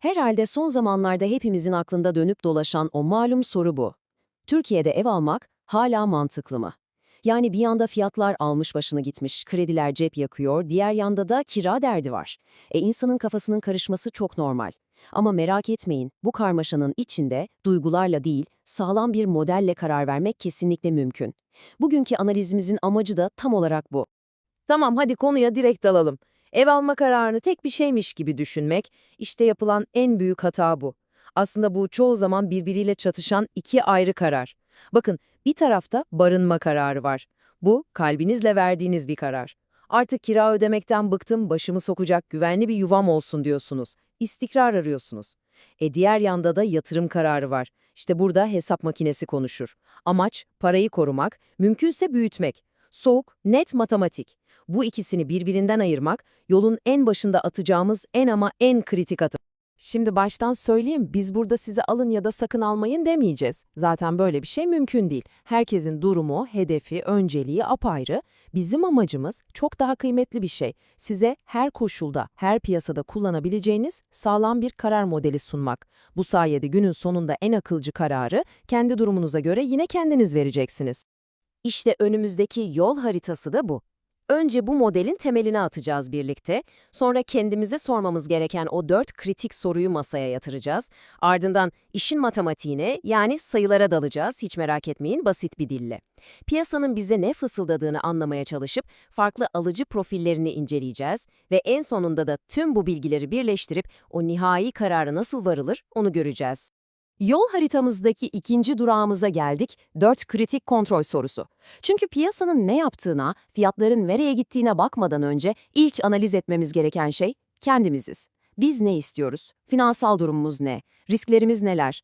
Herhalde son zamanlarda hepimizin aklında dönüp dolaşan o malum soru bu. Türkiye'de ev almak hala mantıklı mı? Yani bir yanda fiyatlar almış başını gitmiş, krediler cep yakıyor, diğer yanda da kira derdi var. E insanın kafasının karışması çok normal. Ama merak etmeyin, bu karmaşanın içinde duygularla değil, sağlam bir modelle karar vermek kesinlikle mümkün. Bugünkü analizimizin amacı da tam olarak bu. Tamam hadi konuya direkt dalalım. Ev alma kararını tek bir şeymiş gibi düşünmek, işte yapılan en büyük hata bu. Aslında bu çoğu zaman birbiriyle çatışan iki ayrı karar. Bakın bir tarafta barınma kararı var. Bu kalbinizle verdiğiniz bir karar. Artık kira ödemekten bıktım, başımı sokacak güvenli bir yuvam olsun diyorsunuz. İstikrar arıyorsunuz. E diğer yanda da yatırım kararı var. İşte burada hesap makinesi konuşur. Amaç parayı korumak, mümkünse büyütmek. Soğuk, net matematik. Bu ikisini birbirinden ayırmak, yolun en başında atacağımız en ama en kritik atım. Şimdi baştan söyleyeyim, biz burada size alın ya da sakın almayın demeyeceğiz. Zaten böyle bir şey mümkün değil. Herkesin durumu, hedefi, önceliği apayrı. Bizim amacımız çok daha kıymetli bir şey. Size her koşulda, her piyasada kullanabileceğiniz sağlam bir karar modeli sunmak. Bu sayede günün sonunda en akılcı kararı kendi durumunuza göre yine kendiniz vereceksiniz. İşte önümüzdeki yol haritası da bu. Önce bu modelin temelini atacağız birlikte, sonra kendimize sormamız gereken o dört kritik soruyu masaya yatıracağız. Ardından işin matematiğine yani sayılara dalacağız, hiç merak etmeyin basit bir dille. Piyasanın bize ne fısıldadığını anlamaya çalışıp farklı alıcı profillerini inceleyeceğiz ve en sonunda da tüm bu bilgileri birleştirip o nihai karara nasıl varılır onu göreceğiz. Yol haritamızdaki ikinci durağımıza geldik, 4 kritik kontrol sorusu. Çünkü piyasanın ne yaptığına, fiyatların nereye gittiğine bakmadan önce ilk analiz etmemiz gereken şey kendimiziz. Biz ne istiyoruz? Finansal durumumuz ne? Risklerimiz neler?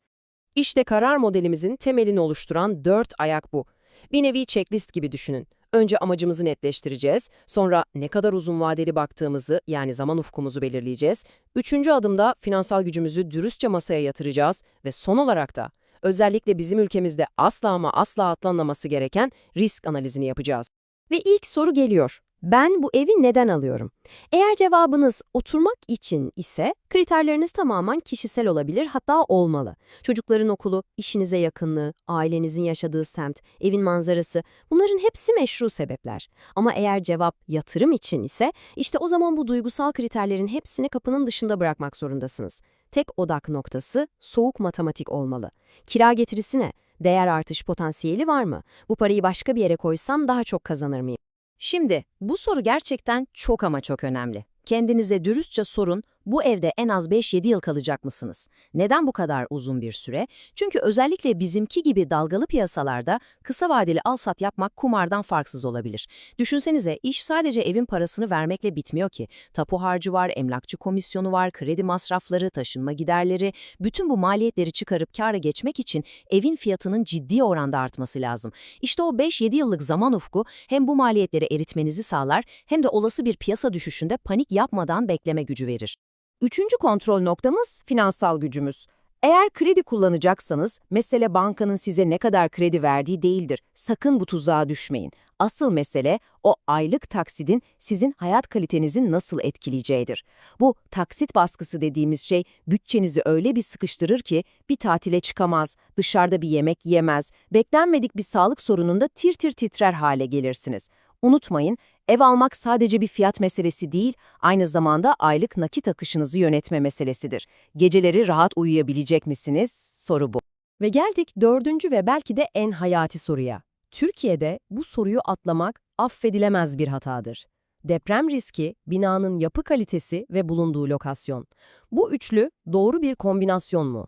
İşte karar modelimizin temelini oluşturan 4 ayak bu. Bir nevi checklist gibi düşünün. Önce amacımızı netleştireceğiz, sonra ne kadar uzun vadeli baktığımızı yani zaman ufkumuzu belirleyeceğiz. Üçüncü adımda finansal gücümüzü dürüstçe masaya yatıracağız ve son olarak da özellikle bizim ülkemizde asla ama asla atlanmaması gereken risk analizini yapacağız. Ve ilk soru geliyor. Ben bu evi neden alıyorum? Eğer cevabınız oturmak için ise kriterleriniz tamamen kişisel olabilir hatta olmalı. Çocukların okulu, işinize yakınlığı, ailenizin yaşadığı semt, evin manzarası bunların hepsi meşru sebepler. Ama eğer cevap yatırım için ise işte o zaman bu duygusal kriterlerin hepsini kapının dışında bırakmak zorundasınız. Tek odak noktası soğuk matematik olmalı. Kira getirisi ne? Değer artış potansiyeli var mı? Bu parayı başka bir yere koysam daha çok kazanır mıyım? Şimdi bu soru gerçekten çok ama çok önemli. Kendinize dürüstçe sorun, bu evde en az 5-7 yıl kalacak mısınız? Neden bu kadar uzun bir süre? Çünkü özellikle bizimki gibi dalgalı piyasalarda kısa vadeli al-sat yapmak kumardan farksız olabilir. Düşünsenize iş sadece evin parasını vermekle bitmiyor ki. Tapu harcı var, emlakçı komisyonu var, kredi masrafları, taşınma giderleri, bütün bu maliyetleri çıkarıp kâra geçmek için evin fiyatının ciddi oranda artması lazım. İşte o 5-7 yıllık zaman ufku hem bu maliyetleri eritmenizi sağlar hem de olası bir piyasa düşüşünde panik yapmadan bekleme gücü verir. Üçüncü kontrol noktamız finansal gücümüz. Eğer kredi kullanacaksanız, mesele bankanın size ne kadar kredi verdiği değildir. Sakın bu tuzağa düşmeyin. Asıl mesele o aylık taksidin sizin hayat kalitenizi nasıl etkileyeceğidir. Bu taksit baskısı dediğimiz şey bütçenizi öyle bir sıkıştırır ki bir tatile çıkamaz, dışarıda bir yemek yiyemez, beklenmedik bir sağlık sorununda tir tir titrer hale gelirsiniz. Unutmayın, ev almak sadece bir fiyat meselesi değil, aynı zamanda aylık nakit akışınızı yönetme meselesidir. Geceleri rahat uyuyabilecek misiniz? Soru bu. Ve geldik dördüncü ve belki de en hayati soruya. Türkiye'de bu soruyu atlamak affedilemez bir hatadır. Deprem riski, binanın yapı kalitesi ve bulunduğu lokasyon. Bu üçlü doğru bir kombinasyon mu?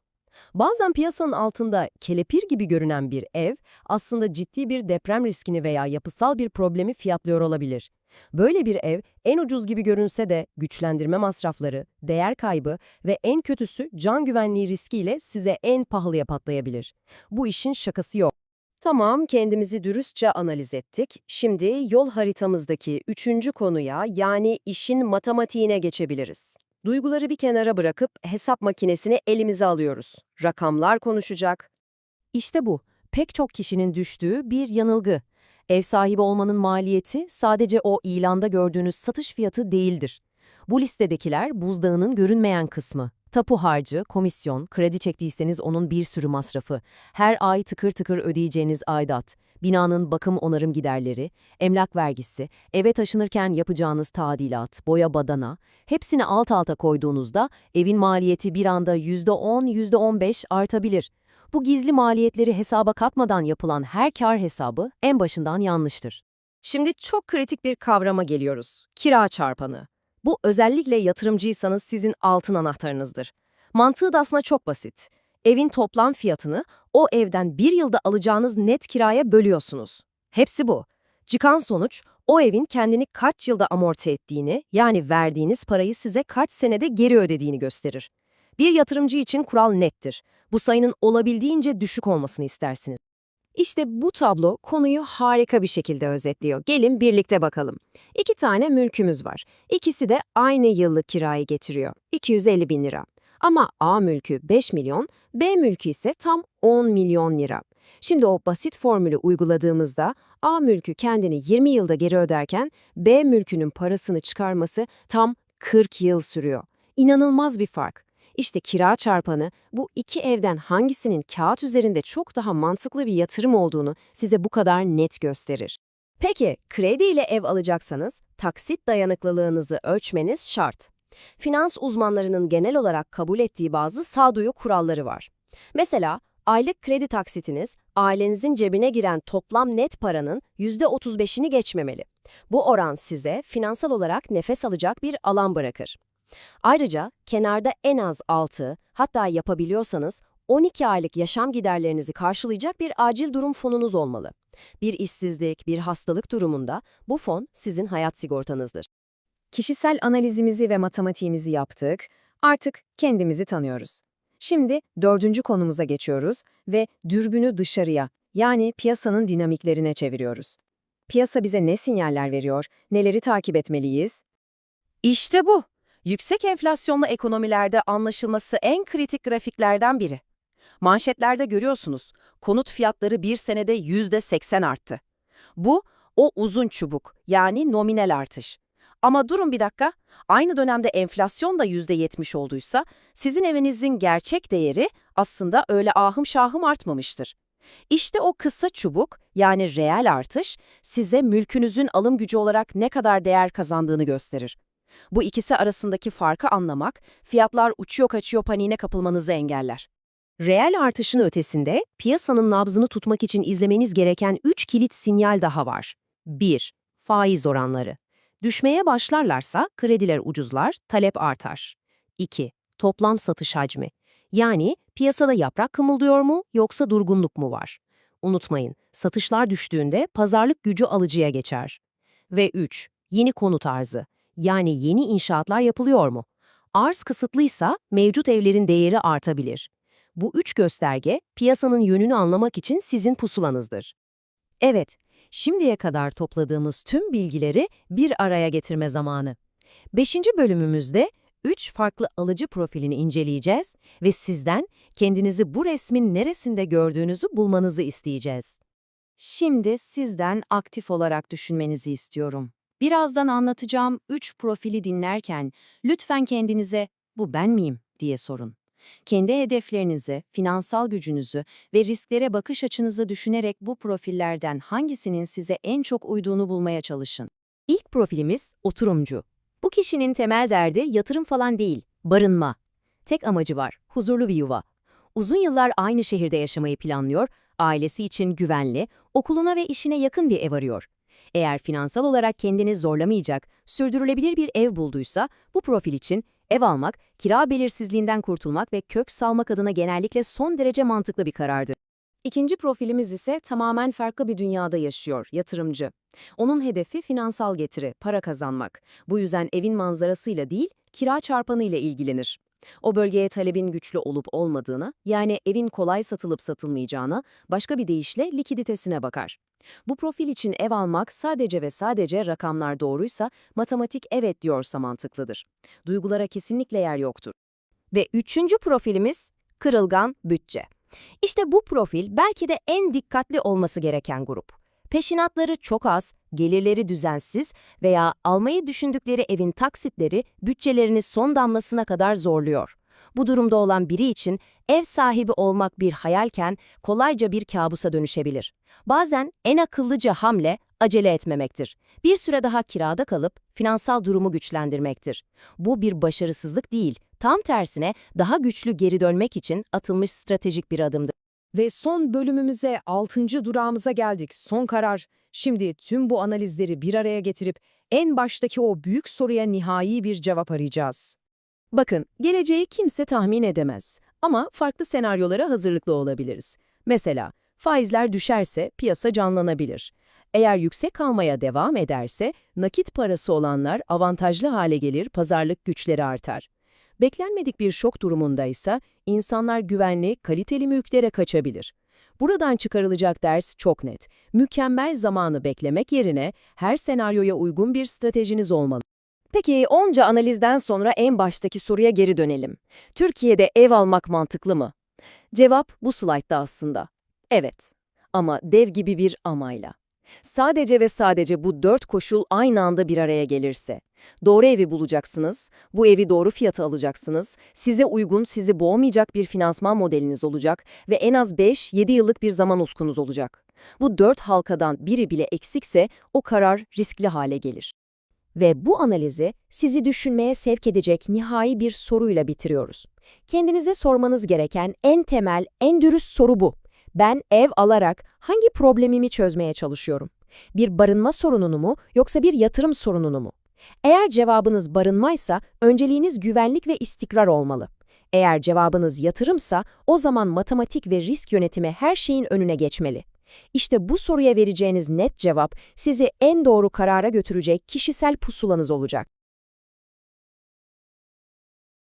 Bazen piyasanın altında kelepir gibi görünen bir ev aslında ciddi bir deprem riskini veya yapısal bir problemi fiyatlıyor olabilir. Böyle bir ev en ucuz gibi görünse de güçlendirme masrafları, değer kaybı ve en kötüsü can güvenliği riskiyle size en pahalıya patlayabilir. Bu işin şakası yok. Tamam, kendimizi dürüstçe analiz ettik. Şimdi yol haritamızdaki üçüncü konuya yani işin matematiğine geçebiliriz. Duyguları bir kenara bırakıp hesap makinesini elimize alıyoruz. Rakamlar konuşacak. İşte bu, pek çok kişinin düştüğü bir yanılgı. Ev sahibi olmanın maliyeti sadece o ilanda gördüğünüz satış fiyatı değildir. Bu listedekiler buzdağının görünmeyen kısmı. Tapu harcı, komisyon, kredi çektiyseniz onun bir sürü masrafı, her ay tıkır tıkır ödeyeceğiniz aidat, binanın bakım onarım giderleri, emlak vergisi, eve taşınırken yapacağınız tadilat, boya badana, hepsini alt alta koyduğunuzda evin maliyeti bir anda %10, %15 artabilir. Bu gizli maliyetleri hesaba katmadan yapılan her kar hesabı en başından yanlıştır. Şimdi çok kritik bir kavrama geliyoruz. Kira çarpanı. Bu özellikle yatırımcıysanız sizin altın anahtarınızdır. Mantığı da aslında çok basit. Evin toplam fiyatını o evden bir yılda alacağınız net kiraya bölüyorsunuz. Hepsi bu. Çıkan sonuç o evin kendini kaç yılda amorti ettiğini, yani verdiğiniz parayı size kaç senede geri ödediğini gösterir. Bir yatırımcı için kural nettir. Bu sayının olabildiğince düşük olmasını istersiniz. İşte bu tablo konuyu harika bir şekilde özetliyor. Gelin birlikte bakalım. İki tane mülkümüz var. İkisi de aynı yıllık kirayı getiriyor. 250 bin lira. Ama A mülkü 5 milyon, B mülkü ise tam 10 milyon lira. Şimdi o basit formülü uyguladığımızda A mülkü kendini 20 yılda geri öderken B mülkünün parasını çıkarması tam 40 yıl sürüyor. İnanılmaz bir fark. İşte kira çarpanı bu iki evden hangisinin kağıt üzerinde çok daha mantıklı bir yatırım olduğunu size bu kadar net gösterir. Peki, kredi ile ev alacaksanız taksit dayanıklılığınızı ölçmeniz şart. Finans uzmanlarının genel olarak kabul ettiği bazı sağduyu kuralları var. Mesela aylık kredi taksitiniz ailenizin cebine giren toplam net paranın %35'ini geçmemeli. Bu oran size finansal olarak nefes alacak bir alan bırakır. Ayrıca kenarda en az 6, hatta yapabiliyorsanız 12 aylık yaşam giderlerinizi karşılayacak bir acil durum fonunuz olmalı. Bir işsizlik, bir hastalık durumunda bu fon sizin hayat sigortanızdır. Kişisel analizimizi ve matematiğimizi yaptık, artık kendimizi tanıyoruz. Şimdi dördüncü konumuza geçiyoruz ve dürbünü dışarıya, yani piyasanın dinamiklerine çeviriyoruz. Piyasa bize ne sinyaller veriyor, neleri takip etmeliyiz? İşte bu. Yüksek enflasyonlu ekonomilerde anlaşılması en kritik grafiklerden biri. Manşetlerde görüyorsunuz, konut fiyatları bir senede %80 arttı. Bu, o uzun çubuk, yani nominal artış. Ama durun bir dakika, aynı dönemde enflasyon da %70 olduysa, sizin evinizin gerçek değeri aslında öyle ahım şahım artmamıştır. İşte o kısa çubuk, yani reel artış, size mülkünüzün alım gücü olarak ne kadar değer kazandığını gösterir. Bu ikisi arasındaki farkı anlamak, fiyatlar uçuyor kaçıyor paniğine kapılmanızı engeller. Reel artışın ötesinde piyasanın nabzını tutmak için izlemeniz gereken 3 kilit sinyal daha var. 1. Faiz oranları. Düşmeye başlarlarsa krediler ucuzlar, talep artar. 2. Toplam satış hacmi. Yani piyasada yaprak kımıldıyor mu yoksa durgunluk mu var? Unutmayın, satışlar düştüğünde pazarlık gücü alıcıya geçer. Ve 3. Yeni konut arzı. Yani yeni inşaatlar yapılıyor mu? Arz kısıtlıysa mevcut evlerin değeri artabilir. Bu üç gösterge piyasanın yönünü anlamak için sizin pusulanızdır. Evet, şimdiye kadar topladığımız tüm bilgileri bir araya getirme zamanı. Beşinci bölümümüzde üç farklı alıcı profilini inceleyeceğiz ve sizden kendinizi bu resmin neresinde gördüğünüzü bulmanızı isteyeceğiz. Şimdi sizden aktif olarak düşünmenizi istiyorum. Birazdan anlatacağım üç profili dinlerken lütfen kendinize bu ben miyim diye sorun. Kendi hedeflerinizi, finansal gücünüzü ve risklere bakış açınızı düşünerek bu profillerden hangisinin size en çok uyduğunu bulmaya çalışın. İlk profilimiz oturumcu. Bu kişinin temel derdi yatırım falan değil, barınma. Tek amacı var, huzurlu bir yuva. Uzun yıllar aynı şehirde yaşamayı planlıyor, ailesi için güvenli, okuluna ve işine yakın bir ev arıyor. Eğer finansal olarak kendini zorlamayacak, sürdürülebilir bir ev bulduysa, bu profil için ev almak, kira belirsizliğinden kurtulmak ve kök salmak adına genellikle son derece mantıklı bir karardır. İkinci profilimiz ise tamamen farklı bir dünyada yaşıyor, yatırımcı. Onun hedefi finansal getiri, para kazanmak. Bu yüzden evin manzarasıyla değil, kira çarpanıyla ilgilenir. O bölgeye talebin güçlü olup olmadığına, yani evin kolay satılıp satılmayacağına, başka bir deyişle likiditesine bakar. Bu profil için ev almak sadece ve sadece rakamlar doğruysa, matematik evet diyorsa mantıklıdır. Duygulara kesinlikle yer yoktur. Ve üçüncü profilimiz kırılgan bütçe. İşte bu profil belki de en dikkatli olması gereken grup. Peşinatları çok az, gelirleri düzensiz veya almayı düşündükleri evin taksitleri bütçelerini son damlasına kadar zorluyor. Bu durumda olan biri için ev sahibi olmak bir hayalken kolayca bir kabusa dönüşebilir. Bazen en akıllıca hamle acele etmemektir. Bir süre daha kirada kalıp finansal durumu güçlendirmektir. Bu bir başarısızlık değil, tam tersine daha güçlü geri dönmek için atılmış stratejik bir adımdır. Ve son bölümümüze, 6. durağımıza geldik. Son karar. Şimdi tüm bu analizleri bir araya getirip en baştaki o büyük soruya nihai bir cevap arayacağız. Bakın, geleceği kimse tahmin edemez ama farklı senaryolara hazırlıklı olabiliriz. Mesela, faizler düşerse piyasa canlanabilir. Eğer yüksek kalmaya devam ederse nakit parası olanlar avantajlı hale gelir, pazarlık güçleri artar. Beklenmedik bir şok durumunda ise insanlar güvenli, kaliteli mülklere kaçabilir. Buradan çıkarılacak ders çok net. Mükemmel zamanı beklemek yerine her senaryoya uygun bir stratejiniz olmalı. Peki onca analizden sonra en baştaki soruya geri dönelim. Türkiye'de ev almak mantıklı mı? Cevap bu slaytta aslında. Evet. Ama dev gibi bir amayla. Sadece ve sadece bu dört koşul aynı anda bir araya gelirse. Doğru evi bulacaksınız, bu evi doğru fiyata alacaksınız, size uygun, sizi boğmayacak bir finansman modeliniz olacak ve en az 5-7 yıllık bir zaman uskunuz olacak. Bu dört halkadan biri bile eksikse o karar riskli hale gelir. Ve bu analizi sizi düşünmeye sevk edecek nihai bir soruyla bitiriyoruz. Kendinize sormanız gereken en temel, en dürüst soru bu. Ben ev alarak hangi problemimi çözmeye çalışıyorum? Bir barınma sorununu mu yoksa bir yatırım sorununu mu? Eğer cevabınız barınmaysa önceliğiniz güvenlik ve istikrar olmalı. Eğer cevabınız yatırımsa o zaman matematik ve risk yönetimi her şeyin önüne geçmeli. İşte bu soruya vereceğiniz net cevap sizi en doğru karara götürecek kişisel pusulanız olacak.